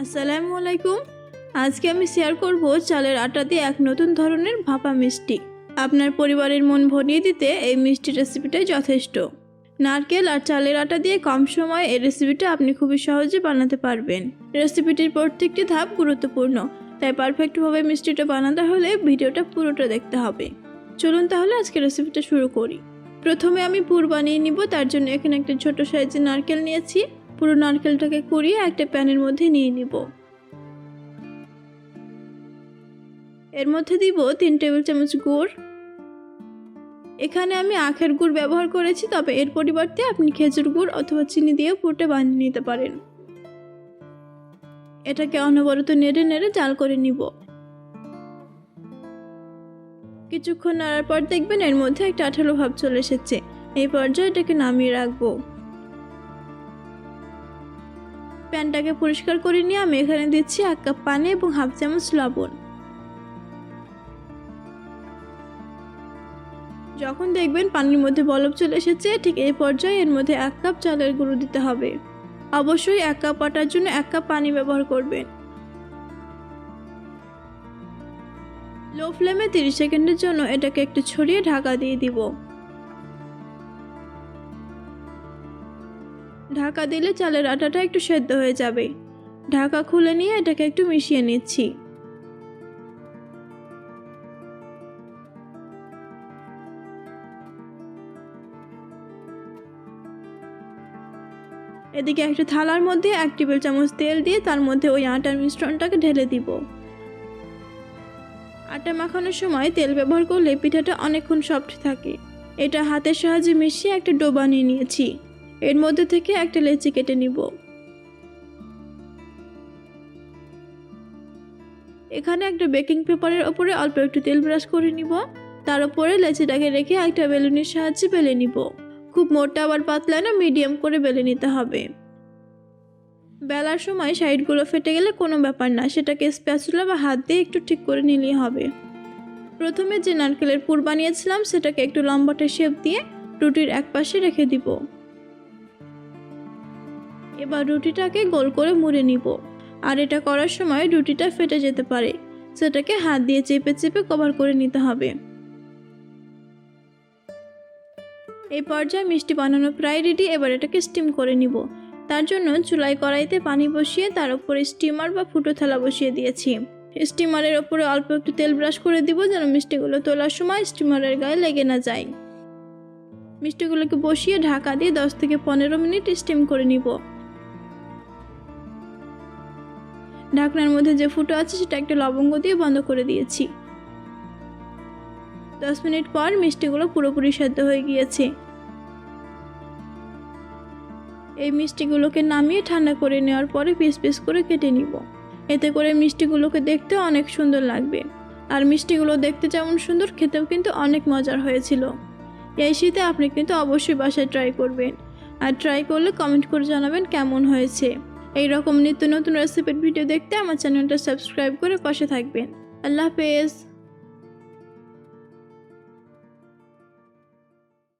আসসালামু আলাইকুম। আজকে আমি শেয়ার করব চালের আটা দিয়ে এক নতুন ধরনের ভাপা মিষ্টি। আপনার পরিবারের মন ভরিয়ে দিতে এই মিষ্টি রেসিপিটাই যথেষ্ট। নারকেল আর চালের আটা দিয়ে কম সময়ে এই রেসিপিটা আপনি খুবই সহজে বানাতে পারবেন। রেসিপিটির প্রত্যেকটি ধাপ গুরুত্বপূর্ণ, তাই পারফেক্টভাবে মিষ্টিটা বানাতে হলে ভিডিওটা পুরোটা দেখতে হবে। চলুন তাহলে আজকে রেসিপিটা শুরু করি। প্রথমে আমি পুর বানিয়ে নিব, তার জন্য এখানে একটা ছোট সাইজের নারকেল নিয়েছি। পুরো নারকেলটাকে কুড়িয়ে একটা প্যানের মধ্যে নিয়ে নিব। এর মধ্যে দিব তিন টেবিল চামচ গুড়। এখানে আমি আখের গুড় ব্যবহার করেছি, তবে এর পরিবর্তে আপনি খেজুর গুড় অথবা চিনি দিয়ে পুরোটা বানিয়ে নিতে পারেন। এটাকে অনবরত নেড়ে নেড়ে জাল করে নিব। কিছুক্ষণ নাড়ার পর দেখবেন এর মধ্যে একটা আঠালো ভাব চলে এসেছে। এই পর্যায়ে এটাকে নামিয়ে রাখব। প্যানটাকে পরিষ্কার করে নিয়ে আমি এখানে দিচ্ছি এক কাপ পানি এবং হাফ চামচ লবণ। যখন দেখবেন পানির মধ্যে বলব চলে এসেছে, ঠিক এই পর্যায়ে এর মধ্যে এক কাপ চালের গুঁড়ো দিতে হবে। অবশ্যই এক কাপ আটার জন্য এক কাপ পানি ব্যবহার করবেন। লো ফ্লেমে তিরিশ সেকেন্ডের জন্য এটাকে একটু ছড়িয়ে ঢাকা দিয়ে দিব। ঢাকা দিলে চালের আটাটা একটু সেদ্ধ হয়ে যাবে। ঢাকা খুলে নিয়ে এটাকে একটু মিশিয়ে নিচ্ছি। এদিকে একটা থালার মধ্যে এক টেবিল চামচ তেল দিয়ে তার মধ্যে ওই আটার মিশ্রণটাকে ঢেলে দিব। আটা মাখানোর সময় তেল ব্যবহার করলে পিঠাটা অনেকক্ষণ সফট থাকে। এটা হাতের সাহায্যে মিশিয়ে একটা ডো বানিয়ে নিয়েছি। এর মধ্যে থেকে একটা লেচি কেটে নিব। এখানে একটা বেকিং পেপারের ওপরে অল্প একটু তেল ব্রাশ করে নিব। তার উপরে লেচিটাকে রেখে একটা বেলুনের সাহায্যে বেলে নিব। খুব মোটা আবার পাতলা না, মিডিয়াম করে বেলে নিতে হবে। বেলার সময় সাইডগুলো ফেটে গেলে কোনো ব্যাপার না, সেটাকে স্প্যাচুলা বা হাত দিয়ে একটু ঠিক করে নিলেই হবে। প্রথমে যে নারকেলের পুর বানিয়েছিলাম, সেটাকে একটু লম্বাটে শেপ দিয়ে রুটির এক পাশে রেখে দিব। এবার রুটিটাকে গোল করে মুড়ে নিব। আর এটা করার সময় রুটিটা ফেটে যেতে পারে। সেটাকে হাত দিয়ে চেপে চেপে কভার করে নিতে হবে। এই পর্যায়ে মিষ্টি বানানো প্রায় রেডি এবার এটাকে স্টিম করে নিব। তার জন্য চুলাই কড়াইতে পানি বসিয়ে তার উপরে স্টিমার বা ফুটো থালা বসিয়ে দিয়েছি। স্টিমারের ওপরে অল্প একটু তেল ব্রাশ করে দিব যেন মিষ্টিগুলো তোলার সময় স্টিমারের গায়ে লেগে না যায়। মিষ্টিগুলোকে বসিয়ে ঢাকা দিয়ে দশ থেকে পনেরো মিনিট স্টিম করে নিব। ঢাকনার মধ্যে যে ফুটো আছে সেটা একটা লবঙ্গ দিয়ে বন্ধ করে দিয়েছি। দশ মিনিট পর মিষ্টিগুলো পুরোপুরি সেদ্ধ হয়ে গিয়েছে। এই মিষ্টিগুলোকে নামিয়ে ঠান্ডা করে নেওয়ার পরে পিস পিস করে কেটে নিব। এতে করে মিষ্টিগুলোকে দেখতে অনেক সুন্দর লাগবে। আর মিষ্টিগুলো দেখতে যেমন সুন্দর, খেতেও কিন্তু অনেক মজার হয়েছিল। এই শীতে আপনি কিন্তু অবশ্যই বাসায় ট্রাই করবেন। আর ট্রাই করলে কমেন্ট করে জানাবেন কেমন হয়েছে। এই রকম নিত্য নতুন রেসিপির ভিডিও দেখতে আমার চ্যানেলটা সাবস্ক্রাইব করে পাশে থাকবেন। আল্লাহ হাফেজ।